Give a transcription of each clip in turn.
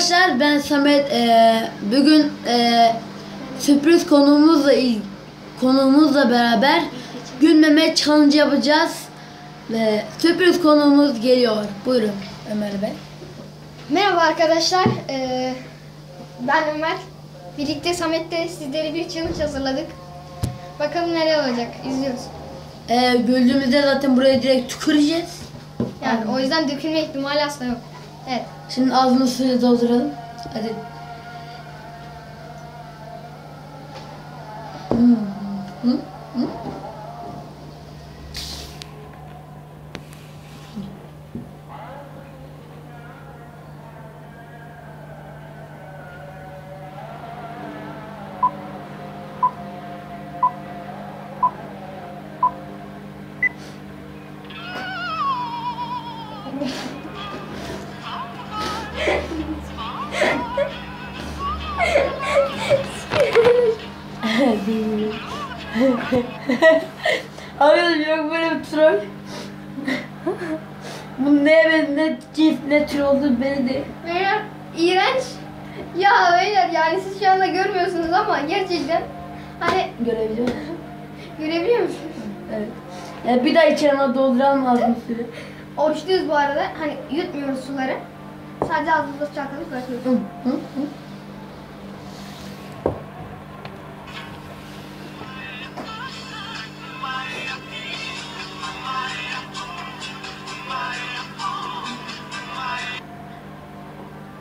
Arkadaşlar ben Samet Ee, bugün ee, sürpriz konuğumuzla konuğumuzla beraber gülmeme challenge yapacağız ve sürpriz konuğumuz geliyor. Buyurun Ömer Bey. Merhaba arkadaşlar. Ee, ben Ömer. Birlikte Samet'te sizlere bir challenge hazırladık. Bakalım neler olacak. İzliyoruz. Ee, güldüğümüzde zaten buraya direkt tüküreceğiz. Yani o yüzden dökülme ihtimali asla yok. Evet. Şimdi ağzını suya dolduralım. Hadi. Hmm. Hı? Hı? Hayır yok böyle bir troll. Bu ne ben ne çift ne tür oldu beni de. Beyler iğrenç. Ya beyler yani siz şu anda görmüyorsunuz ama gerçekten hani Görebiliyorum. görebiliyor musunuz? Evet. Yani bir daha içerime dolduralım ağzını suyu. Oruçluyuz bu arada. Hani yutmuyoruz suları. Sadece ağzımızda çalkalıp bırakıyoruz. Hı, hı, hı.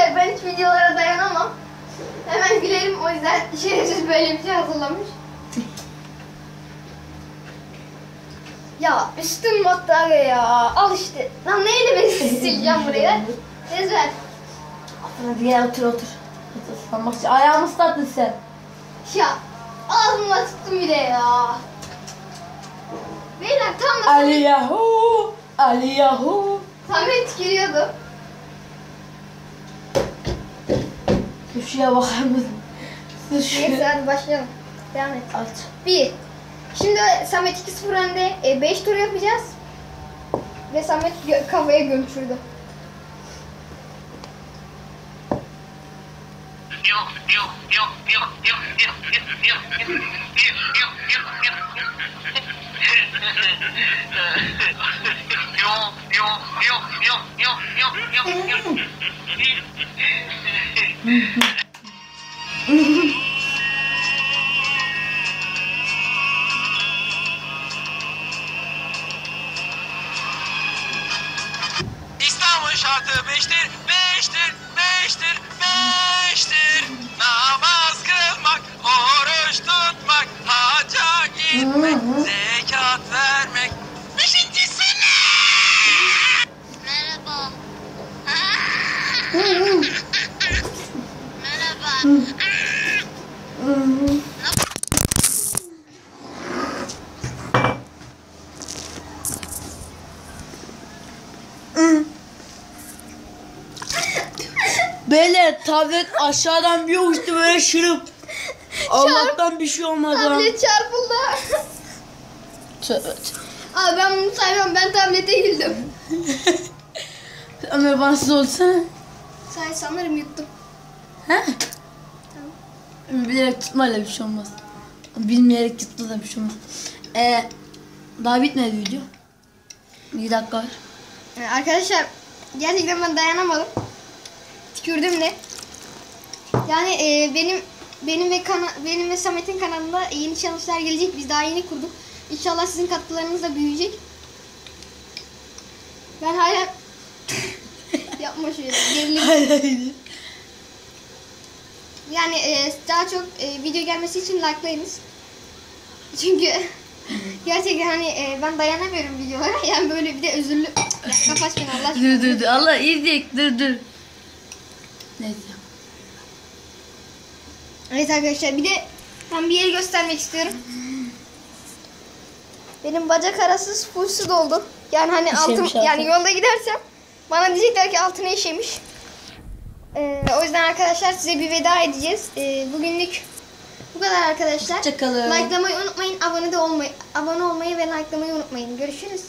Beyler ben hiç videolara dayanamam. Hemen gülerim o yüzden şerefsiz böyle bir şey hazırlamış. Ya üstüm battı ya. Al işte. Lan neyle beni sileceğim buraya? Ezber. Hadi gel otur otur. Sen bak ayağımı ıslattın sen. Ya ağzımla tuttum bir de ya. Beyler tam da Ali Yahu. Ali Yahu. Samet giriyordu. Şuraya bakar mısın? Neyse hadi başlayalım. Devam et. Aç. Bir. Şimdi Samet 2-0 önde. 5 tur yapacağız. Ve Samet kafaya gömçürdü. İstanbul şartı 5'tir. Merhaba. Beyler tablet aşağıdan bir uçtu böyle şırıp. Allah'tan bir şey olmadı. Tablet çarpıldı. Tövbe. Abi ben bunu saymam. Ben tablete güldüm. Ömer bana olsana. Say sanırım yuttum. He? Bilerek tutmayla bir şey olmaz. Bilmeyerek tuttu da bir şey olmaz. Ee, daha bitmedi video. Bir dakika var. Ee, Arkadaşlar gerçekten ben dayanamadım. Tükürdüm de. Yani e, benim benim ve kana, benim ve Samet'in kanalında yeni challenge'lar gelecek. Biz daha yeni kurduk. İnşallah sizin katkılarınız da büyüyecek. Ben hala yapma şöyle gerilim. Hayır hayır. Yani e, daha çok e, video gelmesi için likelayınız. Çünkü gerçekten hani e, ben dayanamıyorum videolara. Yani böyle bir de özürlü. Ya kapat beni Allah aşkına. Dur dur dur. Allah izleyek dur dur. Neyse. Evet arkadaşlar bir de ben bir yeri göstermek istiyorum. Benim bacak arası full su doldu. Yani hani altım İşemiş altı. yani yolda gidersem bana diyecekler ki altına işemiş. Ee, o yüzden arkadaşlar size bir veda edeceğiz. Ee, bugünlük bu kadar arkadaşlar. Hoşçakalın. Likelamayı unutmayın. Abone de olmayı, abone olmayı ve likelamayı unutmayın. Görüşürüz.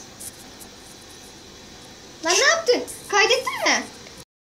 Lan ne yaptın? Kaydettin mi?